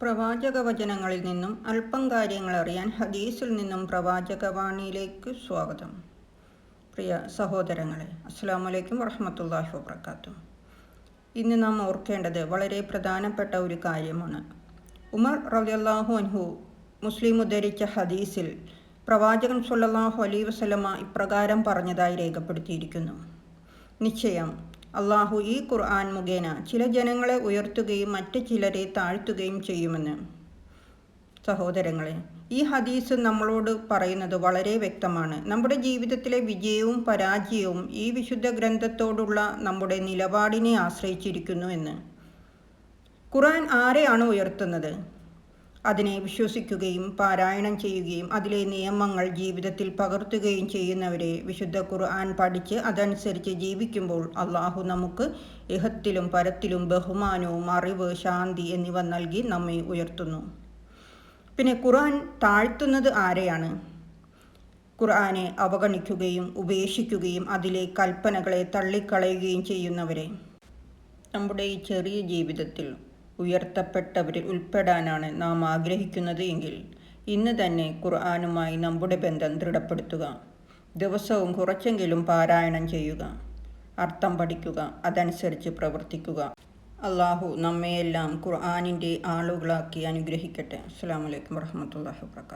പ്രവാചക വചനങ്ങളിൽ നിന്നും അല്പം കാര്യങ്ങൾ അറിയാൻ ഹദീസിൽ നിന്നും പ്രവാചകവാണിയിലേക്ക് സ്വാഗതം. പ്രിയ സഹോദരങ്ങളെ അസ്സാമലൈക്കും വലൈക്കും വർഹമത്തല്ലാഹി വബർക്കാത്തു ഇന്ന് നാം ഓർക്കേണ്ടത് വളരെ പ്രധാനപ്പെട്ട ഒരു കാര്യമാണ്. ഉമർ റബിയല്ലാഹു അൻഹു മുസ്ലിം ഉദ്ധരിച്ച ഹദീസിൽ പ്രവാചകൻ സുല്ലാഹു അലൈ വസല്ലമ ഇപ്രകാരം പറഞ്ഞതായി രേഖപ്പെടുത്തിയിരിക്കുന്നു. നിശ്ചയം അള്ളാഹു ഈ ഖുർആൻ മുഖേന ചില ജനങ്ങളെ ഉയർത്തുകയും മറ്റ് ചിലരെ താഴ്ത്തുകയും ചെയ്യുമെന്ന്. സഹോദരങ്ങളെ ഈ ഹദീസ് നമ്മളോട് പറയുന്നത് വളരെ വ്യക്തമാണ്. നമ്മുടെ ജീവിതത്തിലെ വിജയവും പരാജയവും ഈ വിശുദ്ധ ഗ്രന്ഥത്തോടുള്ള നമ്മുടെ നിലപാടിനെ ആശ്രയിച്ചിരിക്കുന്നു എന്ന്. ഖുർആൻ ആരെയാണ് ഉയർത്തുന്നത്? അതിനെ വിശ്വസിക്കുകയും പാരായണം ചെയ്യുകയും അതിലെ നിയമങ്ങൾ ജീവിതത്തിൽ പകർത്തുകയും ചെയ്യുന്നവരെ വിശുദ്ധ ഖുർആൻ പഠിച്ച് അതനുസരിച്ച് ജീവിക്കുമ്പോൾ അള്ളാഹു നമുക്ക് ഇഹത്തിലും പരത്തിലും ബഹുമാനവും അറിവ് ശാന്തി എന്നിവ നൽകി നമ്മെ ഉയർത്തുന്നു. പിന്നെ ഖുർആൻ താഴ്ത്തുന്നത് ആരെയാണ്? ഖുർആനെ അവഗണിക്കുകയും ഉപേക്ഷിക്കുകയും അതിലെ കൽപ്പനകളെ തള്ളിക്കളയുകയും ചെയ്യുന്നവരെ. നമ്മുടെ ഈ ചെറിയ ജീവിതത്തിൽ ഉയർത്തപ്പെട്ടവരിൽ ഉൾപ്പെടാനാണ് നാം ആഗ്രഹിക്കുന്നത് എങ്കിൽ ഇന്ന് തന്നെ ഖുർആാനുമായി നമ്മുടെ ബന്ധം ദൃഢപ്പെടുത്തുക. ദിവസവും കുറച്ചെങ്കിലും പാരായണം ചെയ്യുക. അർത്ഥം പഠിക്കുക. അതനുസരിച്ച് പ്രവർത്തിക്കുക. അള്ളാഹു നമ്മയെല്ലാം ഖുർആാനിന്റെ ആളുകളാക്കി അനുഗ്രഹിക്കട്ടെ. അസ്സാം വലൈക്കും വർഹമത്തല്ലാ വാബർക്കാത്തു